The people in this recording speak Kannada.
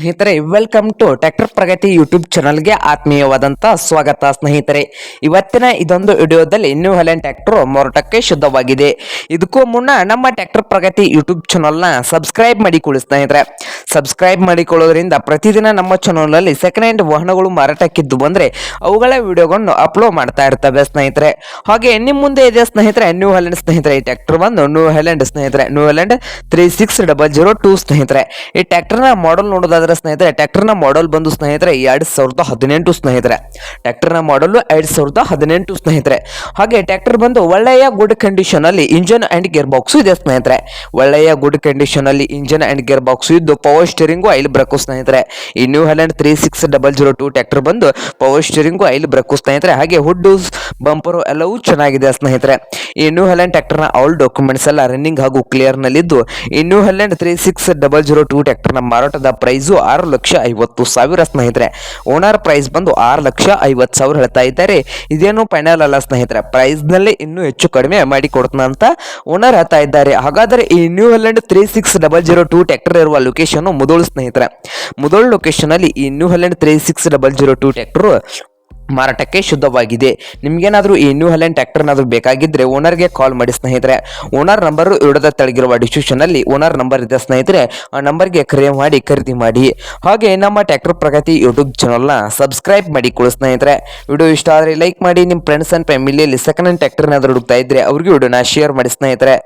ಸ್ನೇಹಿತರೆ welcome to tractor Pragati YouTube ಚಾನಲ್ಗೆ ಆತ್ಮೀಯವಾದಂಥ ಸ್ವಾಗತ ಸ್ನೇಹಿತರೆ. ಇವತ್ತಿನ ಇದೊಂದು ವಿಡಿಯೋದಲ್ಲಿ ನ್ಯೂ ಹೆಲೆನ್ ಟ್ರ್ಯಾಕ್ಟರ್ ಮಾರಾಟಕ್ಕೆ ಶುದ್ಧವಾಗಿದೆ. ಇದಕ್ಕೂ ಮುನ್ನ ನಮ್ಮ ಟ್ರ್ಯಾಕ್ಟರ್ ಪ್ರಗತಿ ಯೂಟ್ಯೂಬ್ ಚಾನಲ್ನ ಸಬ್ಸ್ಕ್ರೈಬ್ ಮಾಡಿಕೊಳ್ಳಿ ಸ್ನೇಹಿತರೆ. ಸಬ್ಸ್ಕ್ರೈಬ್ ಮಾಡಿಕೊಳ್ಳೋದ್ರಿಂದ ಪ್ರತಿದಿನ ನಮ್ಮ ಚಾನಲಲ್ಲಿ ಸೆಕೆಂಡ್ ಹ್ಯಾಂಡ್ ವಾಹನಗಳು ಮಾರಾಟಕ್ಕಿದ್ದು ಬಂದರೆ ಅವುಗಳ ವಿಡಿಯೋಗಳನ್ನು ಅಪ್ಲೋಡ್ ಮಾಡ್ತಾ ಇರ್ತವೆ ಸ್ನೇಹಿತರೆ. ಹಾಗೆ ನಿಮ್ಮ ಮುಂದೆ ಇದೆ ಸ್ನೇಹಿತರೆ ನ್ಯೂ ಹೆಲೆನ್ ಸ್ನೇಹಿತರೆ, ಈ ಟ್ರ್ಯಾಕ್ಟರ್ ಬಂದು ನ್ಯೂ ಹೆಲೆಂಡ್ ಸ್ನೇಹಿತರೆ New Holland three six double zero two ಸ್ನೇಹಿತರೆ. ಈ ಟ್ರ್ಯಾಕ್ಟರ್ನ ಮಾಡಲ್ ನೋಡೋದಾದ್ರೆ ಸ್ನೇಹಿತರೆ, ಟ್ರ್ಯಾಕ್ಟರ್ನ ಮಾಡಲ್ ಬಂದು ಸ್ನೇಹಿತರೆ, ಎರಡು ಸಾವಿರದ ಹದಿನೆಂಟು ಸ್ನೇಹಿತರೆ. ಟ್ಯಾಕ್ಟರ್ನ ಮಾಡಲ್ ಎರಡು ಸಾವಿರದ ಹದಿನೆಂಟು ಸ್ನೇಹಿತರೆ. ಹಾಗೆ ಟ್ರ್ಯಾಕ್ಟರ್ ಬಂದು ಒಳ್ಳೆಯ ಗುಡ್ ಕಂಡೀಷನ್ ಅಲ್ಲಿ ಇಂಜನ್ ಅಂಡ್ ಗೇರ್ ಬಾಕ್ಸ್ ಇದೆ ಸ್ನೇಹಿತರೆ. ಒಳ್ಳೆಯ ಗುಡ್ ಕಂಡೀಷನ್ ಅಲ್ಲಿ ಇಂಜನ್ ಅಂಡ್ ಗೇರ್ ಬಾಕ್ಸ್ ಇದ್ದು ಪವರ್ ಸ್ಟೀರಿಂಗು ಐಲ್ ಬ್ರಕ್ಕು ಸ್ನೇಹಿತರೆ. ಈ new Holland three six double zero two tractor ಬಂದು ಪವರ್ ಸ್ಟೀರಿಂಗು ಐಲ್ ಬ್ರಕ್ಕು ಸ್ನೇಹಿತರೆ. ಹಾಗೆ ಹುಡ್ಡು ಬಂಪರು ಎಲ್ಲವೂ ಚೆನ್ನಾಗಿದೆ ಸ್ನೇಹಿತರೆ. ಈ ನ್ಯೂ ಹೆಲೆಂಡ್ ಟ್ರ್ಯಾಕ್ಟರ್ನ ಆಲ್ ಡಾಕ್ಯುಮೆಂಟ್ಸ್ ಎಲ್ಲ ರನ್ನಿಂಗ್ ಹಾಗೂ ಕ್ಲಿಯರ್ ನಲ್ಲಿದ್ದು, ಈ New Holland three six double zero two ಟ್ಯಾಕ್ಟರ್ನ ಮಾರಾಟದ ಪ್ರೈಸು ಆರು ಲಕ್ಷ ಐವತ್ತು ಸಾವಿರ ಸ್ನೇಹಿತರೆ. ಓನರ್ ಪ್ರೈಸ್ ಬಂದು ಆರು ಲಕ್ಷ ಐವತ್ತು ಸಾವಿರ ಹೇಳ್ತಾ ಇದ್ದಾರೆ. ಇದೇನು ಫೈನಲ್ ಅಲ್ಲ ಸ್ನೇಹಿತರೆ. ಪ್ರೈಸ್ನಲ್ಲಿ ಇನ್ನೂ ಹೆಚ್ಚು ಕಡಿಮೆ ಮಾಡಿ ಕೊಡ್ತಾನ ಅಂತ ಓನರ್ ಹೇಳ್ತಾ ಇದ್ದಾರೆ. ಹಾಗಾದರೆ ಈ New Holland three six double zero two tractor ಇರುವ ಲೊಕೇಶನ್ ಮುದೋಳು ಸ್ನೇಹಿತರೆ. ಮುದೋಳು ಲೊಕೇಶನ್ ಅಲ್ಲಿ ಈ New Holland three six double zero two tractor ಮಾರಾಟಕ್ಕೆ ಶುದ್ಧವಾಗಿದೆ. ನಿಮಗೇನಾದರೂ ಈ ನ್ಯೂ ಹಲೆಂಡ್ ಟ್ಯಾಕ್ಟರ್ನಾದರೂ ಬೇಕಾಗಿದ್ದರೆ ಓನರ್ಗೆ ಕಾಲ್ ಮಾಡಿ ಸ್ನೇಹಿತರೆ. ಓನರ್ ನಂಬರು ಇಡದ ತೆಳಗಿರುವ ಡಿಸ್ಕ್ರಿಪ್ಷನಲ್ಲಿ ಓನರ್ ನಂಬರ್ ಇದೆ ಸ್ನೇಹಿತರೆ. ಆ ನಂಬರ್ಗೆ ಕರೆ ಮಾಡಿ ಖರೀದಿ ಮಾಡಿ. ಹಾಗೆ ನಮ್ಮ ಟ್ಯಾಕ್ಟರ್ ಪ್ರಗತಿ ಯೂಟ್ಯೂಬ್ ಚಾನಲ್ನ ಸಬ್ಸ್ಕ್ರೈಬ್ ಮಾಡಿ ಕೊಡು ಸ್ನೇಹಿತರೆ. ವಿಡಿಯೋ ಇಷ್ಟ ಆದರೆ ಲೈಕ್ ಮಾಡಿ ನಿಮ್ಮ ಫ್ರೆಂಡ್ಸ್ ಆ್ಯಂಡ್ ಫ್ಯಾಮಿಲಿಯಲ್ಲಿ ಸೆಕೆಂಡ್ ಹ್ಯಾಂಡ್ ಟ್ಯಾಕ್ಟರ್ನಾದರೂ ಹುಡುಕ್ತಾ ಇದ್ದರೆ ಅವ್ರಿಗೆ ವಿಡಿಯೋನ ಶೇರ್ ಮಾಡಿ ಸ್ನೇಹಿತರೆ.